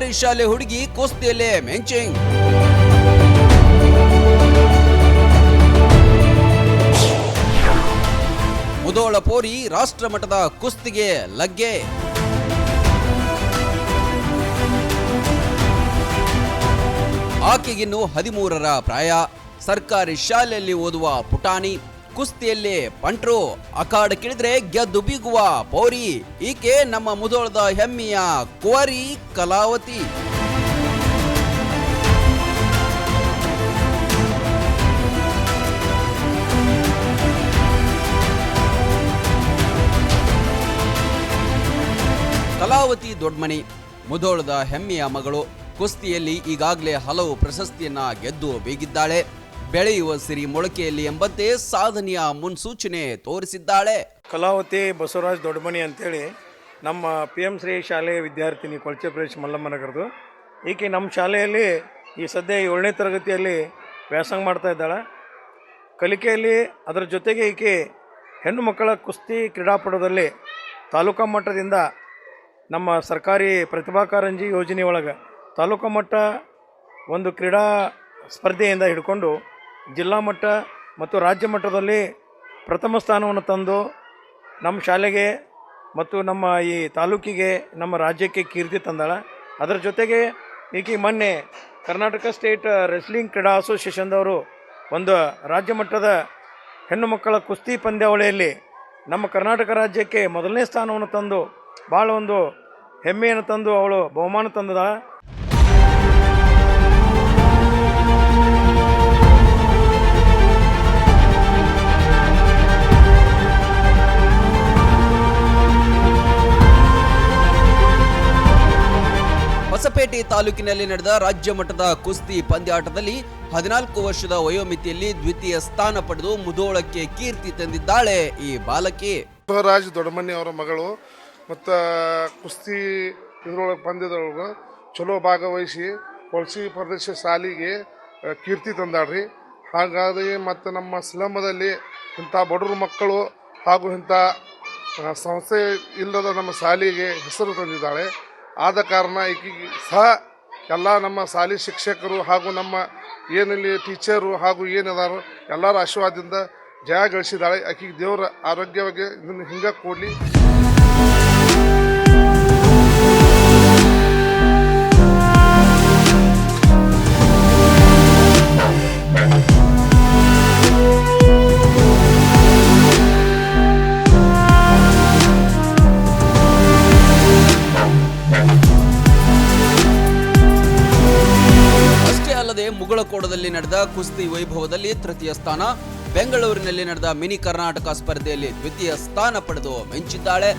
ಸರ್ಕಾರಿ ಶಾಲೆ ಹುಡುಗಿ ಕುಸ್ತಿಯಲ್ಲೇ ಮೆಂಚಿಂಗ್. ಮುದೋಳ ಪೋರಿ ರಾಷ್ಟ್ರ ಮಟ್ಟದ ಕುಸ್ತಿಗೆ ಲಗ್ಗೆ. ಆಕೆಗಿನ್ನು ಹದಿಮೂರರ ಪ್ರಾಯ. ಸರ್ಕಾರಿ ಶಾಲೆಯಲ್ಲಿ ಓದುವ ಪುಟಾಣಿ. ಕುಸ್ತಿಯಲ್ಲಿ ಪಂಟ್ರು ಅಖಾಡ್ ಕಿಳಿದ್ರೆ ಗೆದ್ದು ಬೀಗುವ ಪೌರಿ, ಈಕೆ ನಮ್ಮ ಮುದೋಳದ ಹೆಮ್ಮೆಯ ಕುವರಿ ಕಲಾವತಿ. ಕಲಾವತಿ ದೊಡ್ಮನಿ ಮುದೋಳದ ಹೆಮ್ಮೆಯ ಮಗಳು, ಕುಸ್ತಿಯಲ್ಲಿ ಈಗಾಗಲೇ ಹಲವು ಪ್ರಶಸ್ತಿಯನ್ನ ಗೆದ್ದು ಬೀಗಿದ್ದಾಳೆ. ಬೆಳೆಯುವ ಸಿರಿ ಮೊಳಕೆಯಲ್ಲಿ ಎಂಬಂತೆ ಸಾಧನೆಯ ಮುನ್ಸೂಚನೆ ತೋರಿಸಿದ್ದಾಳೆ. ಕಲಾವತಿ ಬಸವರಾಜ್ ದೊಡ್ಡಮನಿ ಅಂತೇಳಿ ನಮ್ಮ ಪಿ ಎಂ ಶ್ರೀ ಶಾಲೆಯ ವಿದ್ಯಾರ್ಥಿನಿ ಕೊಳಚೆ ಪ್ರದೇಶ ಮಲ್ಲಮ್ಮನಗರದು ಈಕೆ ನಮ್ಮ ಶಾಲೆಯಲ್ಲಿ ಈ ಸದ್ಯ ಏಳನೇ ತರಗತಿಯಲ್ಲಿ ವ್ಯಾಸಂಗ ಮಾಡ್ತಾ ಇದ್ದಾಳೆ. ಕಲಿಕೆಯಲ್ಲಿ ಅದರ ಜೊತೆಗೆ ಈಕೆ ಹೆಣ್ಣು ಮಕ್ಕಳ ಕುಸ್ತಿ ಕ್ರೀಡಾಪಟುದಲ್ಲಿ ತಾಲೂಕಾ ಮಟ್ಟದಿಂದ ನಮ್ಮ ಸರ್ಕಾರಿ ಪ್ರತಿಭಾ ಕಾರಂಜಿ ಯೋಜನೆ ಒಳಗೆ ತಾಲೂಕಾ ಮಟ್ಟ ಒಂದು ಕ್ರೀಡಾ ಸ್ಪರ್ಧೆಯಿಂದ ಹಿಡ್ಕೊಂಡು ಜಿಲ್ಲಾ ಮಟ್ಟ ಮತ್ತು ರಾಜ್ಯ ಮಟ್ಟದಲ್ಲಿ ಪ್ರಥಮ ಸ್ಥಾನವನ್ನು ತಂದು ನಮ್ಮ ಶಾಲೆಗೆ ಮತ್ತು ನಮ್ಮ ಈ ತಾಲೂಕಿಗೆ, ನಮ್ಮ ರಾಜ್ಯಕ್ಕೆ ಕೀರ್ತಿ ತಂದಾಳ. ಅದರ ಜೊತೆಗೆ ಈಕೆ ಮೊನ್ನೆ ಕರ್ನಾಟಕ ಸ್ಟೇಟ್ ರೆಸ್ಲಿಂಗ್ ಕ್ರೀಡಾ ಅಸೋಸಿಯೇಷನ್ದವರು ಒಂದು ರಾಜ್ಯ ಮಟ್ಟದ ಹೆಣ್ಣು ಮಕ್ಕಳ ಕುಸ್ತಿ ಪಂದ್ಯಾವಳಿಯಲ್ಲಿ ನಮ್ಮ ಕರ್ನಾಟಕ ರಾಜ್ಯಕ್ಕೆ ಮೊದಲನೇ ಸ್ಥಾನವನ್ನು ತಂದು ಭಾಳ ಒಂದು ಹೆಮ್ಮೆಯನ್ನು ತಂದು ಅವಳು ಬಹುಮಾನ ತಂದದ ತಾಲೂಕಿನಲ್ಲಿ ನಡೆದ ರಾಜ್ಯ ಮಟ್ಟದ ಕುಸ್ತಿ ಪಂದ್ಯಾಟದಲ್ಲಿ ಹದಿನಾಲ್ಕು ವರ್ಷದ ವಯೋಮಿತಿಯಲ್ಲಿ ದ್ವಿತೀಯ ಸ್ಥಾನ ಪಡೆದು ಮುಧೋಳಕ್ಕೆ ಕೀರ್ತಿ ತಂದಿದ್ದಾಳೆ ಈ ಬಾಲಕಿ. ಬಸವರಾಜ್ ದೊಡ್ಡಮನಿ ಅವರ ಮಗಳು ಮತ್ತು ಕುಸ್ತಿ ಇದ್ರೊಳಗೆ ಪಂದ್ಯದೊಳಗೆ ಚಲೋ ಭಾಗವಹಿಸಿ ಕೊಳಸಿ ಪ್ರದೇಶ ಶಾಲಿಗೆ ಕೀರ್ತಿ ತಂದಾಳ್ರಿ. ಹಾಗಾಗಿ ಮತ್ತು ನಮ್ಮ ಸ್ಲಮದಲ್ಲಿ ಇಂಥ ಬಡವರು ಮಕ್ಕಳು ಹಾಗೂ ಇಂಥ ಸಂಸ್ಥೆ ಇಲ್ಲದ ನಮ್ಮ ಶಾಲೆಗೆ ಹೆಸರು ತಂದಿದ್ದಾಳೆ. ಆದ ಕಾರಣ ಈಕೆಗೆ ಸಹ ಎಲ್ಲ ನಮ್ಮ ಶಾಲೆ ಶಿಕ್ಷಕರು ಹಾಗೂ ನಮ್ಮ ಏನಲ್ಲಿ ಟೀಚರು ಹಾಗೂ ಏನಿದಾರೋ ಎಲ್ಲರ ಆಶೀರ್ವಾದದಿಂದ ಜಯ ಗಳಿಸಿದಾಳೆ ಆಕೆಗೆ ದೇವರ ಆರೋಗ್ಯವಾಗಿ ಇದನ್ನು ಹಿಂಗೆ ಕೊಡಲಿ. ನಡೆದ ಕುಸ್ತಿ ವೈಭವದಲ್ಲಿ ತೃತೀಯ ಸ್ಥಾನ. ಬೆಂಗಳೂರಿನಲ್ಲಿ ನಡೆದ ಮಿನಿ ಕರ್ನಾಟಕ ಸ್ಪರ್ಧೆಯಲ್ಲಿ ದ್ವಿತೀಯ ಸ್ಥಾನ ಪಡೆದು ಮೆಂಚಿದ್ದಾಳೆ.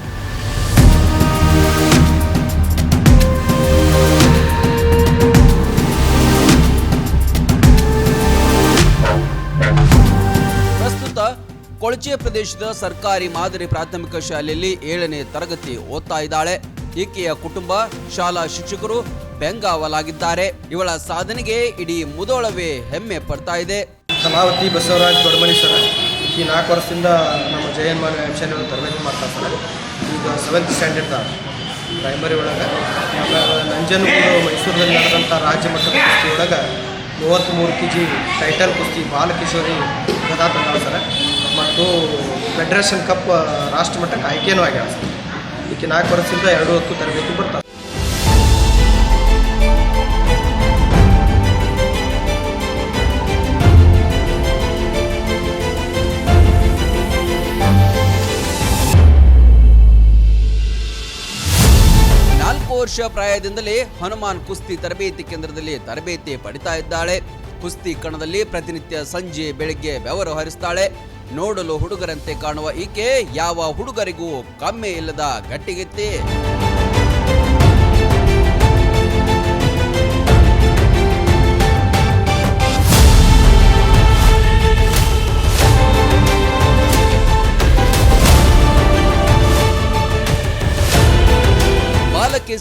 ಪ್ರಸ್ತುತ ಕೊಳಚೆ ಪ್ರದೇಶದ ಸರ್ಕಾರಿ ಮಾದರಿ ಪ್ರಾಥಮಿಕ ಶಾಲೆಯಲ್ಲಿ ಏಳನೇ ತರಗತಿ ಓದ್ತಾ ಇದ್ದಾಳೆ. ಈಕೆಯ ಕುಟುಂಬ, ಶಾಲಾ ಶಿಕ್ಷಕರು ಬೆಂಗಾವಲಾಗಿದ್ದಾರೆ. ಇವಳ ಸಾಧನೆಗೆ ಇಡೀ ಮುದೋಳವೇ ಹೆಮ್ಮೆ ಪಡ್ತಾ ಇದೆ. ಕಲಾವತಿ ಬಸವರಾಜ್ ದೊಡ್ಡಮನಿ ಸರ್, ಈ ನಾಲ್ಕು ವರ್ಷದಿಂದ ನಮ್ಮ ಜಯನ್ ಶಾಲೆಯೊಳಗೆ ತರಬೇತಿ ಮಾಡ್ತಾರೆ ಸರ್. ಈಗ ಸೆವೆಂತ್ ಸ್ಟ್ಯಾಂಡರ್ಡ್ ಪ್ರೈಮರಿ ಒಳಗೆ. ನಂಜನಗೂಡು ಮೈಸೂರಿನಲ್ಲಿ ನಡೆದಂಥ ರಾಜ್ಯ ಮಟ್ಟದ ಕುಸ್ತಿ ಒಳಗೆ ಮೂವತ್ತ್ಮೂರು ಕೆ ಜಿ ಟೈಟಲ್ ಕುಸ್ತಿ ಬಾಲಕಿಶೋರಿ ಗದಾ ತಂದಾಳ ಸರ್. ಮತ್ತು ಫೆಡರೇಷನ್ ಕಪ್ ರಾಷ್ಟ್ರಮಟ್ಟಕ್ಕೆ ಆಯ್ಕೆಯೂ ಆಗ್ಯಾಳ ಸರ್. ಈಕೆ ನಾಲ್ಕು ವರ್ಷದಿಂದ ಎರಡು ಹೊತ್ತು ತರಬೇತಿ ಬರ್ತಾರೆ ವರ್ಷ ಪ್ರಾಯದಿಂದಲೇ ಹನುಮಾನ್ ಕುಸ್ತಿ ತರಬೇತಿ ಕೇಂದ್ರದಲ್ಲಿ ತರಬೇತಿ ಪಡಿತಾ ಇದ್ದಾಳೆ. ಕುಸ್ತಿ ಕಣದಲ್ಲಿ ಪ್ರತಿನಿತ್ಯ ಸಂಜೆ, ಬೆಳಗ್ಗೆ ಬೆವರು ಹರಿಸ್ತಾಳೆ ನೋಡಲು ಹುಡುಗರಂತೆ ಕಾಣುವ ಈಕೆ ಯಾವ ಹುಡುಗರಿಗೂ ಕಮ್ಮಿ ಇಲ್ಲದ ಗಟ್ಟಿಗೆತ್ತಿ.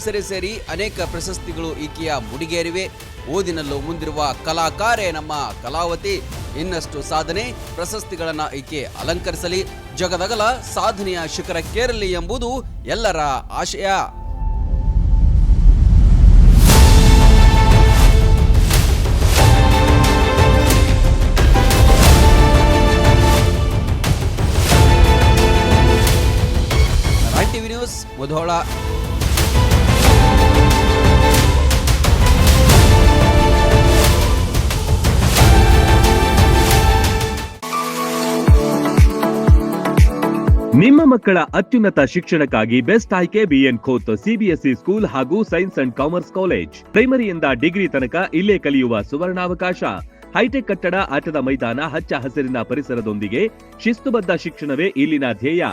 ಹೆಸರೇ ಸೇರಿ ಅನೇಕ ಪ್ರಶಸ್ತಿಗಳು ಈಕೆಯ ಮುಡಿಗೇರಿವೆ. ಓದಿನಲ್ಲೂ ಮುಂದಿರುವ ಕಲಾಕಾರೆ ನಮ್ಮ ಕಲಾವತಿ. ಇನ್ನಷ್ಟು ಸಾಧನೆ, ಪ್ರಶಸ್ತಿಗಳನ್ನು ಈಕೆ ಅಲಂಕರಿಸಲಿ. ಜಗದಗಲ ಸಾಧನೆಯ ಶಿಖರಕ್ಕೇರಲಿ ಎಂಬುದು ಎಲ್ಲರ ಆಶಯ. TV news, Mudhol. ನಿಮ್ಮ ಮಕ್ಕಳ ಅತ್ಯುನ್ನತ ಶಿಕ್ಷಣಕ್ಕಾಗಿ ಬೆಸ್ಟ್ ಆಯ್ಕೆ ಬಿಎನ್ ಖೋತ್ ಸಿಬಿಎಸ್ಇ ಸ್ಕೂಲ್ ಹಾಗೂ ಸೈನ್ಸ್ ಅಂಡ್ ಕಾಮರ್ಸ್ ಕಾಲೇಜ್. ಪ್ರೈಮರಿಯಿಂದ ಡಿಗ್ರಿ ತನಕ ಇಲ್ಲೇ ಕಲಿಯುವ ಸುವರ್ಣಾವಕಾಶ. ಹೈಟೆಕ್ ಕಟ್ಟಡ, ಆಟದ ಮೈದಾನ, ಹಚ್ಚ ಹಸಿರಿನ ಪರಿಸರದೊಂದಿಗೆ ಶಿಸ್ತುಬದ್ಧ ಶಿಕ್ಷಣವೇ ಇಲ್ಲಿನ ಧ್ಯೇಯ.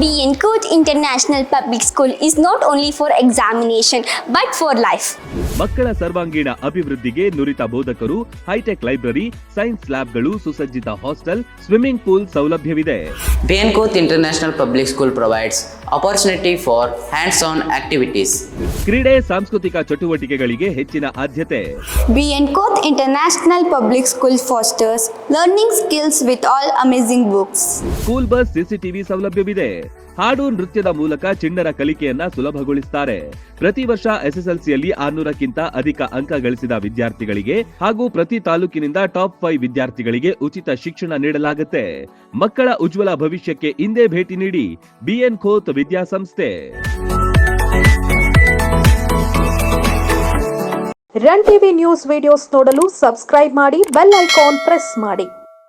BN Khot international public school is not only for examination, but for life. ಮಕ್ಕಳ ಸರ್ವಾಂಗೀಣ ಅಭಿವೃದ್ಧಿಗೆ ನುರಿತ ಬೋಧಕರು ಹೈಟೆಕ್ ಲೈಬ್ರರಿ ಸೈನ್ಸ್ ಲ್ಯಾಬ್ಗಳು ಸುಸಜ್ಜಿತ ಹಾಸ್ಟೆಲ್ ಸ್ವಿಮ್ಮಿಂಗ್ ಪೂಲ್ ಸೌಲಭ್ಯವಿದೆ. ಬೇನ್ಕೋತ್ International public school provides opportunity for hands on activities. ಕ್ರೀಡೆ ಸಾಂಸ್ಕೃತಿಕ ಚಟುವಟಿಕೆಗಳಿಗೆ ಹೆಚ್ಚಿನ ಆದ್ಯತೆ. ಬಿಎನ್ಕೋತ್ international public school fosters learning skills skills with all amazing books. School bus CCTV ಸೌಲಭ್ಯವಿದೆ. ಹಾಡು ನೃತ್ಯದ ಮೂಲಕ ಚಿಣ್ಣರ ಕಲಿಕೆಯನ್ನ ಸುಲಭಗೊಳಿಸುತ್ತಾರೆ ಪ್ರತಿ ವರ್ಷ ಎಸ್ಎಸ್ಎಲ್ಸಿಯಲ್ಲಿ ಆರ್ನೂರಕ್ಕಿಂತ ಅಧಿಕ ಅಂಕ ಗಳಿಸಿದ ವಿದ್ಯಾರ್ಥಿಗಳಿಗೆ ಹಾಗೂ ಪ್ರತಿ ತಾಲೂಕಿನಿಂದ ಟಾಪ್ ಫೈವ್ ವಿದ್ಯಾರ್ಥಿಗಳಿಗೆ ಉಚಿತ ಶಿಕ್ಷಣ ನೀಡಲಾಗುತ್ತೆ. ಮಕ್ಕಳ ಉಜ್ವಲ ಭವಿಷ್ಯಕ್ಕೆ ಇಂದೇ ಭೇಟಿ ನೀಡಿ ಬಿಎನ್ ಖೋತ್ ವಿದ್ಯಾಸಂಸ್ಥೆ. ರನ್ ಟಿವಿ ನ್ಯೂಸ್ ವಿಡಿಯೋಸ್ ನೋಡಲು ಸಬ್ಸ್ಕ್ರೈಬ್ ಮಾಡಿ, ಬೆಲ್ ಐಕಾನ್ ಪ್ರೆಸ್ ಮಾಡಿ.